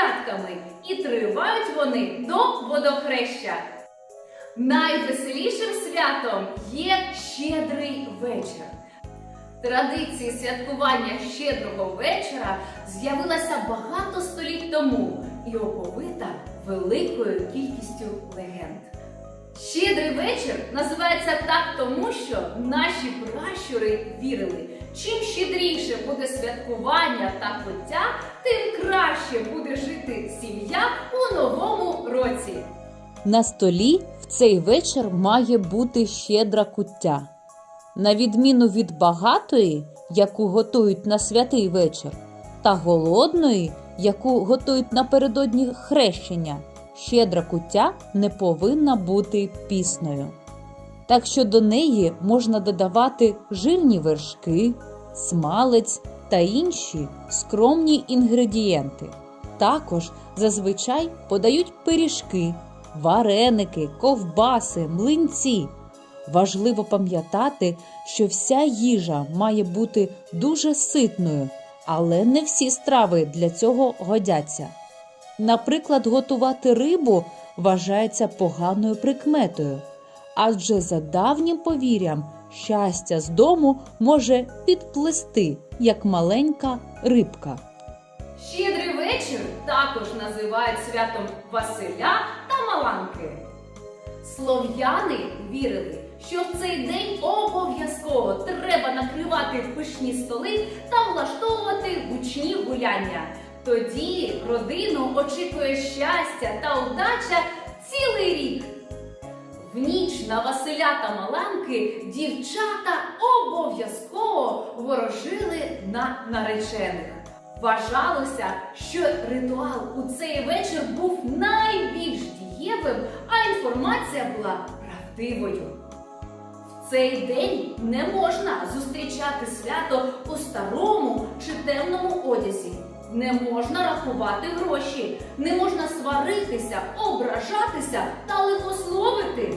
святками і тривають вони до водохреща. Найвеселішим святом є щедрий вечір. Традиції святкування щедрого вечора з'явилася багато століть тому і оповита великою кількістю легенд. Щедрий вечір називається так тому, що наші пращури вірили, чим щедріше буде святкування та пиття, тим краще буде жити сім'я у новому році. На столі в цей вечір має бути щедра куття. На відміну від багатої, яку готують на святий вечір, та голодної, яку готують напередодні хрещення, щедра куття не повинна бути пісною. Так що до неї можна додавати жирні вершки, смалець та інші скромні інгредієнти. Також зазвичай подають пиріжки, вареники, ковбаси, млинці. Важливо пам'ятати, що вся їжа має бути дуже ситною, але не всі страви для цього годяться. Наприклад, готувати рибу вважається поганою прикметою, адже за давнім повір'ям щастя з дому може підплисти, як маленька рибка. Щедрий вечір також називають святом Василя та Маланки. Слов'яни вірили, що в цей день обов'язково треба накривати пишні столи та влаштовувати гучні гуляння. Тоді родину очікує щастя та удача цілий рік. В ніч на Василя та Маланки дівчата обов'язково ворожили на наречених. Вважалося, що ритуал у цей вечір був найбільш дієвим, а інформація була правдивою. В цей день не можна зустрічати свято у старому чи темному одязі. Не можна рахувати гроші, не можна сваритися, ображатися та лихословити.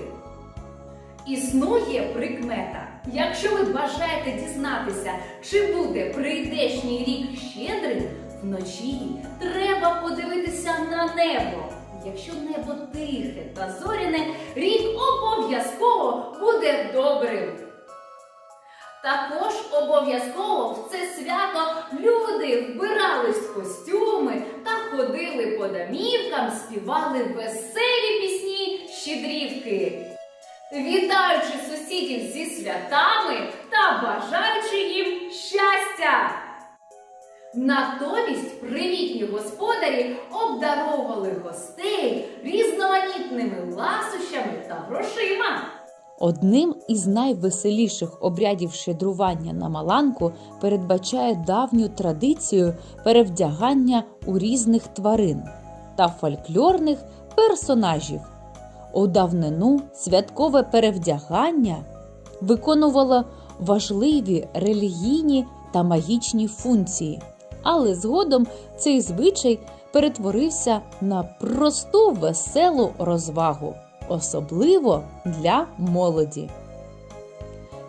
Існує прикмета. Якщо ви бажаєте дізнатися, чи буде прийдешній рік щедрий, вночі треба подивитися на небо. Якщо небо тихе та зоряне, рік обов'язково буде добрим. Також обов'язково в це свято люди вбирались в костюми та ходили по домівкам, співали веселі пісні щедрівки. Вітаючи сусідів зі святами та бажаючи їм щастя! Натомість привітні господарі обдаровували гостей різноманітними ласощами та грошима. Одним із найвеселіших обрядів щедрування на Маланку передбачає давню традицію перевдягання у різних тварин та фольклорних персонажів. У давнину святкове перевдягання виконувало важливі релігійні та магічні функції, але згодом цей звичай перетворився на просту веселу розвагу, особливо для молоді.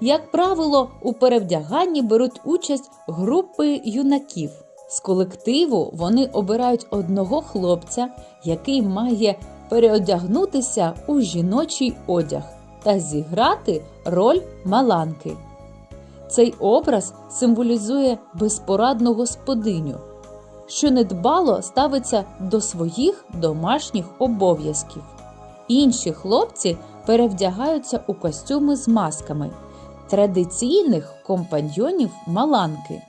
Як правило, у перевдяганні беруть участь групи юнаків. З колективу вони обирають одного хлопця, який має переодягнутися у жіночий одяг та зіграти роль маланки. Цей образ символізує безпорадну господиню, що недбало ставиться до своїх домашніх обов'язків. Інші хлопці перевдягаються у костюми з масками традиційних компаньйонів маланки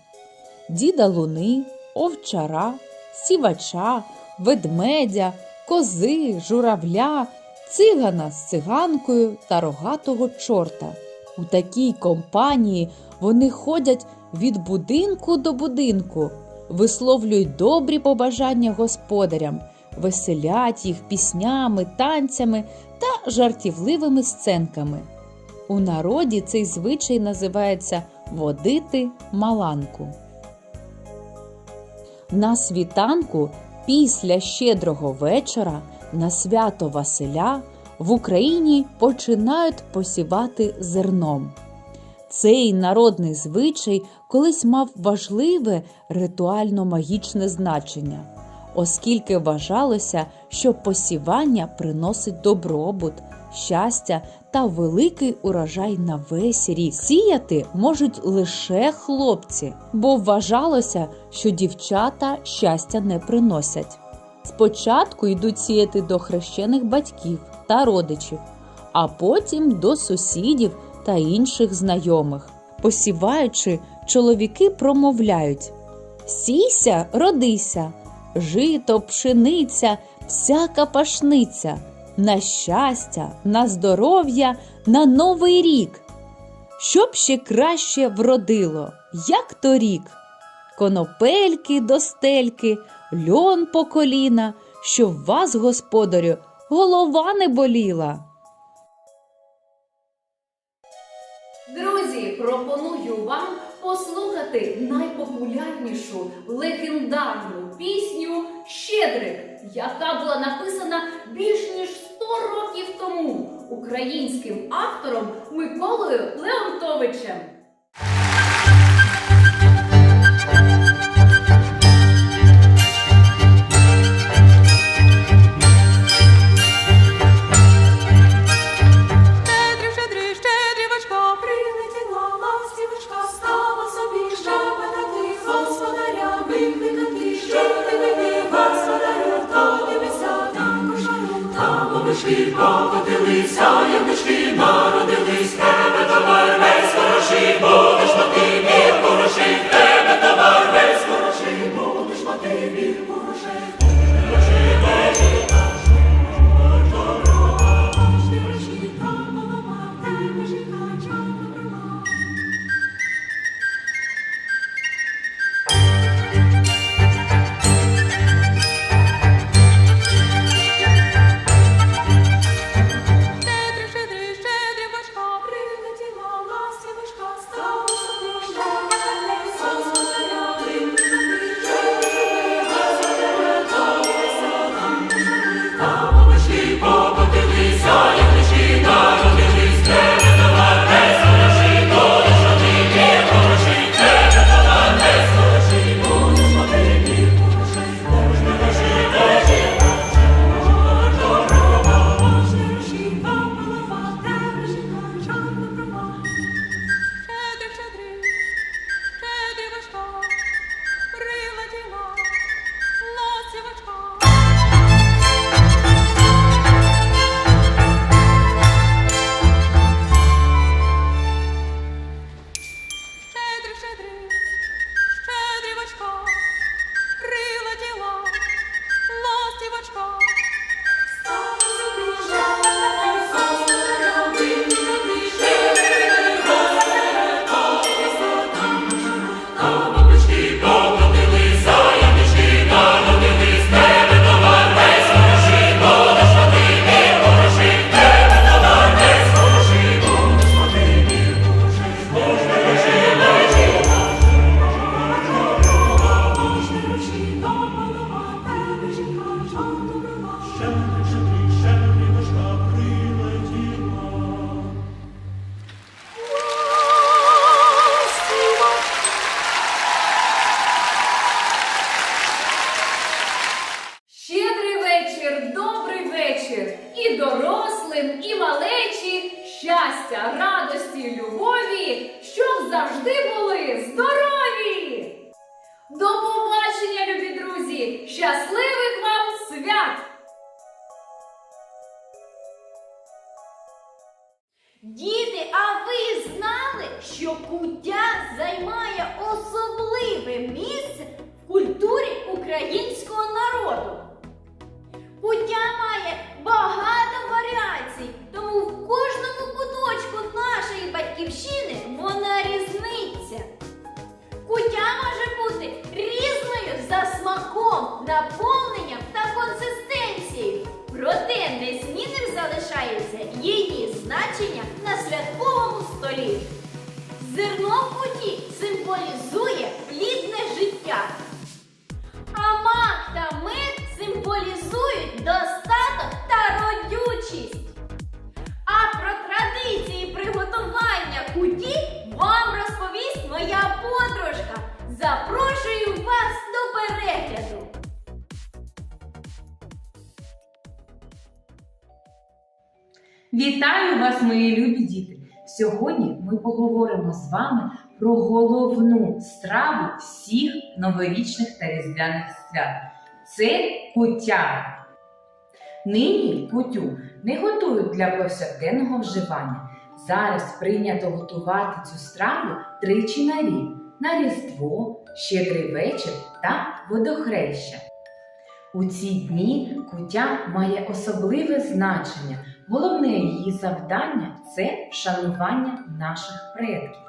діда луни, овчара, сівача, ведмедя, кози, журавля, цигана з циганкою та рогатого чорта. У такій компанії вони ходять від будинку до будинку, висловлюють добрі побажання господарям, веселять їх піснями, танцями та жартівливими сценками. У народі цей звичай називається водити маланку. На світанку після щедрого вечора на свято Василя в Україні починають посівати зерном. Цей народний звичай колись мав важливе ритуально-магічне значення, оскільки вважалося, що посівання приносить добробут, щастя та великий урожай на весь рік. Сіяти можуть лише хлопці, бо вважалося, що дівчата щастя не приносять. Спочатку йдуть сіяти до хрещених батьків та родичів, а потім до сусідів та інших знайомих. Посіваючи, чоловіки промовляють: Сійся, родися, жито, пшениця, всяка пашниця, на щастя, на здоров'я, на новий рік. Щоб ще краще вродило, як торік. Конопельки до стельки, льон по коліна, щоб вас, господарю, голова не боліла. Друзі, пропоную вам послухати найпопулярнішу легендарну пісню Щедрик, яка була написана більш ніж 100 років тому українським автором Миколою Леонтовичем. Діти, а ви знали, що куття займає особливе місце в культурі українського народу? Куття має багато варіацій, тому в кожному куточку нашої батьківщини вона різниця. Куття може бути різною за смаком, наповненням значення на святковому столі. Зерно в куті символізує Вітаю вас, мої любі діти! Сьогодні ми поговоримо з вами про головну страву всіх новорічних та різдвяних свят. Це куття. Нині кутю не готують для повсякденного вживання. Зараз прийнято готувати цю страву тричі на рік на Різдво, Щедрий вечір та водохреща. У ці дні куття має особливе значення. Головне її завдання це вшанування наших предків.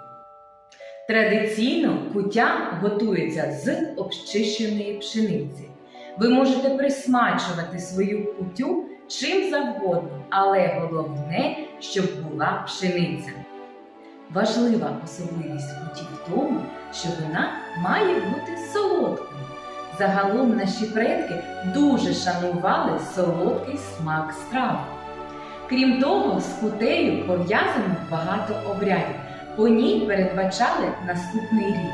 Традиційно куття готується з обчищеної пшениці. Ви можете присмачувати свою кутю чим завгодно, але головне, щоб була пшениця. Важлива особливість куті в тому, що вона має бути солодкою. Загалом наші предки дуже шанували солодкий смак страв. Крім того, з кутею пов'язано багато обрядів. По ній передбачали наступний рік.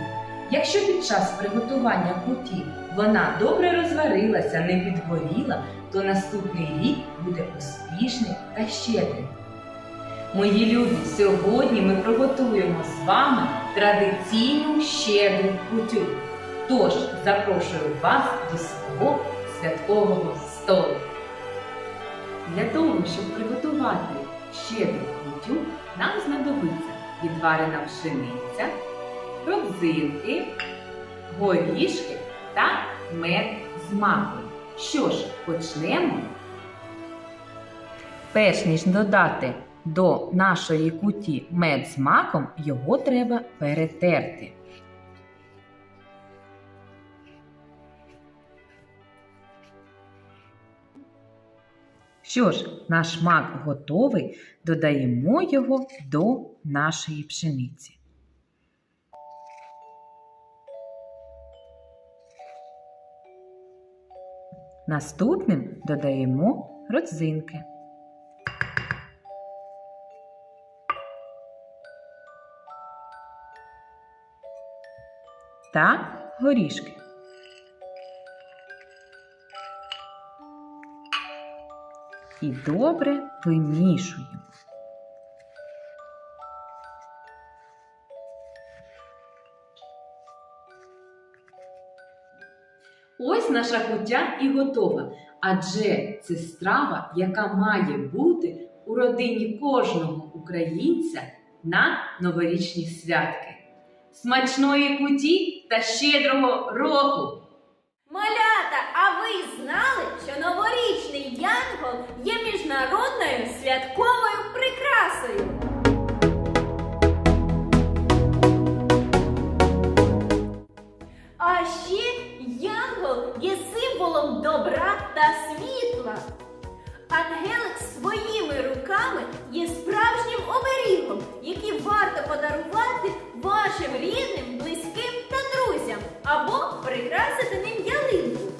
Якщо під час приготування куті вона добре розварилася, не підгоріла, то наступний рік буде успішний та щедрий. Мої любі, сьогодні ми приготуємо з вами традиційну щедру кутю. Тож запрошую вас до свого святкового столу. Для того, щоб приготувати щедру кутю, нам знадобиться відварена пшениця, родзинки, горішки та мед з маком. Що ж, почнемо. Перш ніж додати до нашої куті мед з маком, його треба перетерти. Що ж, наш мак готовий, додаємо його до нашої пшениці. Наступним додаємо родзинки. Та горішки. І добре вимішуємо. Ось наша куття і готова, адже це страва, яка має бути у родині кожного українця на новорічні святки. Смачної куті та щедрого року! Малята, а ви знали, що міжнародною святковою прикрасою. А ще янгол є символом добра та світла. Ангелик своїми руками є справжнім оберігом, який варто подарувати вашим рідним, близьким та друзям або прикрасити ним ялинку.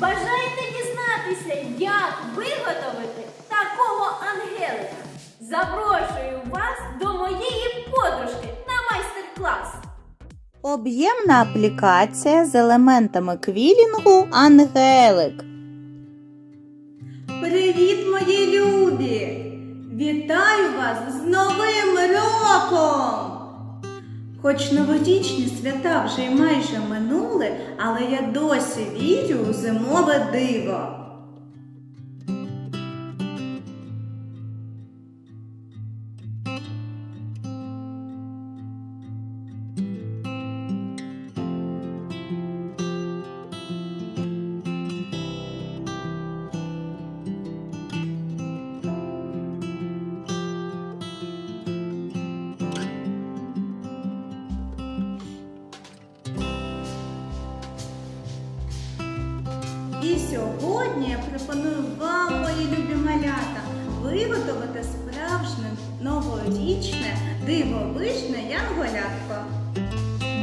Бажаєте дізнатися, як виготовити такого ангелика? Запрошую вас до моєї подружки на майстер-клас. Об'ємна аплікація з елементами квілінгу Ангелик. Привіт, мої любі! Вітаю вас з Новим роком! Хоч новорічні свята вже й майже минули, але я досі вірю у зимове диво. Сьогодні я пропоную вам, мої любі малята, виготовити справжнє новорічне дивовижне янголятко.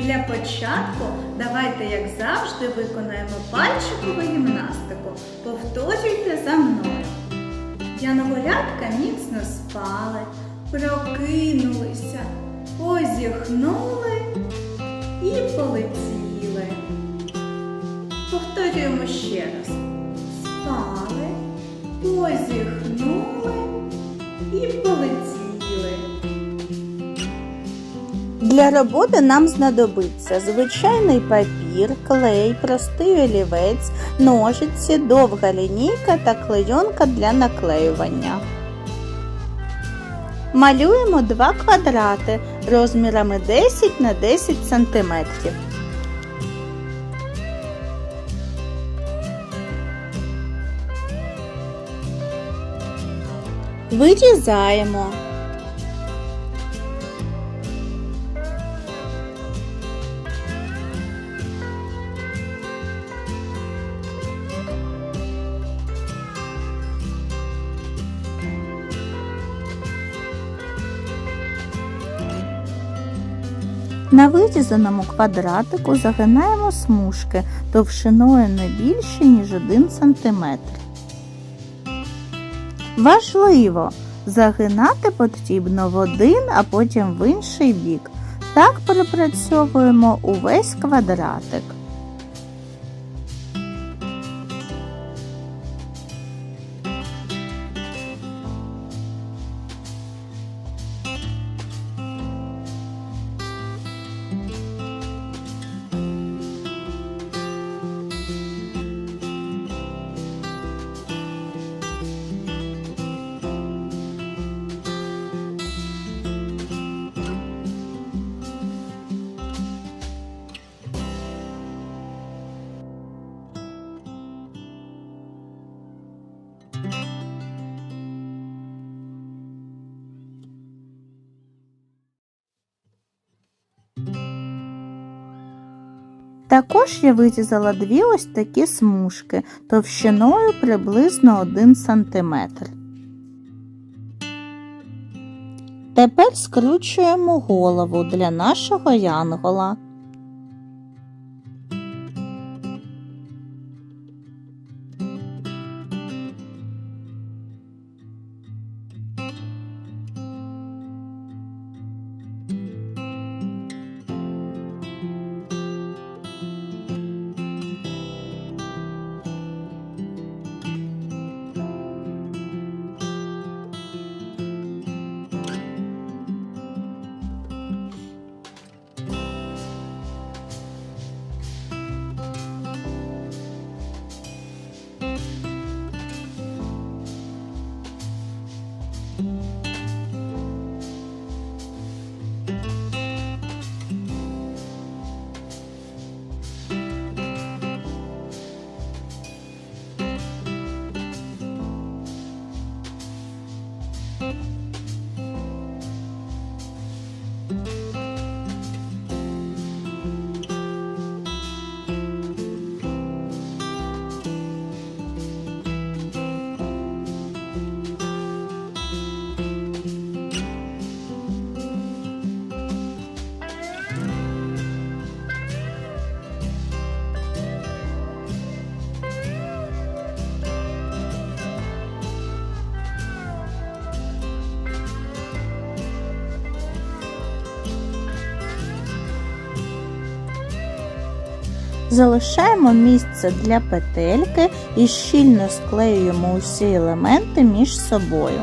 Для початку давайте, як завжди, виконаємо пальчикову гімнастику. Повторюйте за мною. Янголятка міцно спали, прокинулися, позіхнули і полетіли. Повторюємо ще раз. Спали, позіхнули і полетіли. Для роботи нам знадобиться звичайний папір, клей, простий олівець, ножиці, довга лінійка та клейонка для наклеювання. Малюємо два квадрати розмірами 10 на 10 см. Вирізаємо. На вирізаному квадратику загинаємо смужки товщиною не більше, ніж 1 см. Важливо! Загинати потрібно в один, а потім в інший бік. Так пропрацьовуємо увесь квадратик. Також я вирізала дві ось такі смужки товщиною приблизно 1 см. Тепер скручуємо голову для нашого янгола. Música Залишаємо місце для петельки і щільно склеюємо усі елементи між собою.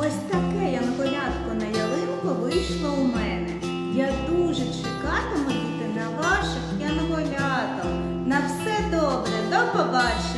Ось таке янголятко на ялинку вийшло у мене. Я дуже чекатиму діти на ваших янголяток. На все добре, до побачення!